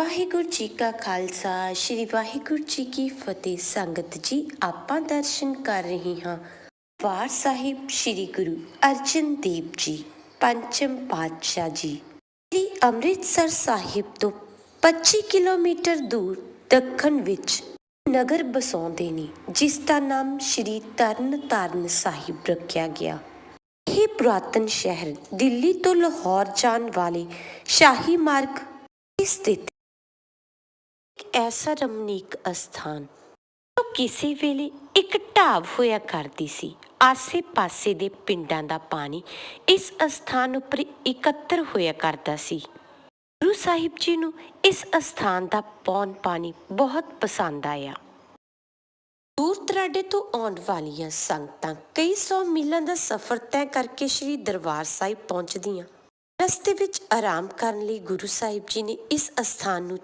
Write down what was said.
ਵਾਹਿਗੁਰੂ ਜੀ ਕਾ ਖਾਲਸਾ, ਸ੍ਰੀ ਵਾਹਿਗੁਰੂ ਜੀ ਕੀ ਫਤਿਹ। ਸੰਗਤ ਜੀ, ਆਪਾਂ ਦਰਸ਼ਨ ਕਰ ਰਹੇ ਹਾਂ। ਵਾਰ ਸਾਹਿਬ ਸ੍ਰੀ ਗੁਰੂ ਅਰਜਨ ਦੇਵ ਜੀ, ਪੰਚਮ ਪਾਤਸ਼ਾਹ ਜੀ। ਸ੍ਰੀ ਅੰਮ੍ਰਿਤਸਰ ਸਾਹਿਬ ਤੋਂ 25 ਕਿਲੋਮੀਟਰ ਦੂਰ, ਦੱਖਣ ਵਿੱਚ ਨਗਰ ਬਸਾਉਂਦੇ ਨੇ, ਜਿਸ ਦਾ ਨਾਮ ਸ੍ਰੀ ਤਰਨ ਤਾਰਨ ਸਾਹਿਬ ਰੱਖਿਆ ਗਿਆ। ਇਹ ਪੁਰਾਤਨ ਸ਼ਹਿਰ ਦਿੱਲੀ ਤੋਂ ਲਾਹੌਰ ਜਾਣ ਵਾਲੇ ਸ਼ਾਹੀ ਮਾਰਗ ਸਥਿਤ ਇੱਕ ਐਸਾ ਰਮਨੀਕ ਅਸਥਾਨ, ਜੋ ਕਿਸੇ ਵੇਲੇ ਇੱਕ ਢਾਬ ਹੋਇਆ ਕਰਦੀ ਸੀ। ਆਸੇ-ਪਾਸੇ ਦੇ ਪਿੰਡਾਂ ਦਾ ਪਾਣੀ ਇਸ ਅਸਥਾਨ ਉੱਪਰ ਇਕੱਤਰ ਹੋਇਆ ਕਰਦਾ ਸੀ। ਗੁਰੂ ਸਾਹਿਬ ਜੀ ਨੂੰ ਇਸ ਅਸਥਾਨ ਦਾ ਪੌਣ ਪਾਣੀ ਬਹੁਤ ਪਸੰਦ ਆਇਆ। ਦੂਰ ਦਰਾਡੇ ਤੋਂ ਆਉਣ ਵਾਲੀਆਂ ਸੰਗਤਾਂ ਕਈ ਸੌ ਮੀਲਾਂ ਦਾ ਸਫ਼ਰ ਤੈਅ ਕਰਕੇ ਸ੍ਰੀ ਦਰਬਾਰ ਸਾਹਿਬ ਪਹੁੰਚਦੀਆਂ। ਰਸਤੇ ਵਿੱਚ ਆਰਾਮ ਕਰਨ ਲਈ ਗੁਰੂ ਸਾਹਿਬ ਜੀ ਨੇ ਇਸ ਅਸਥਾਨ ਨੂੰ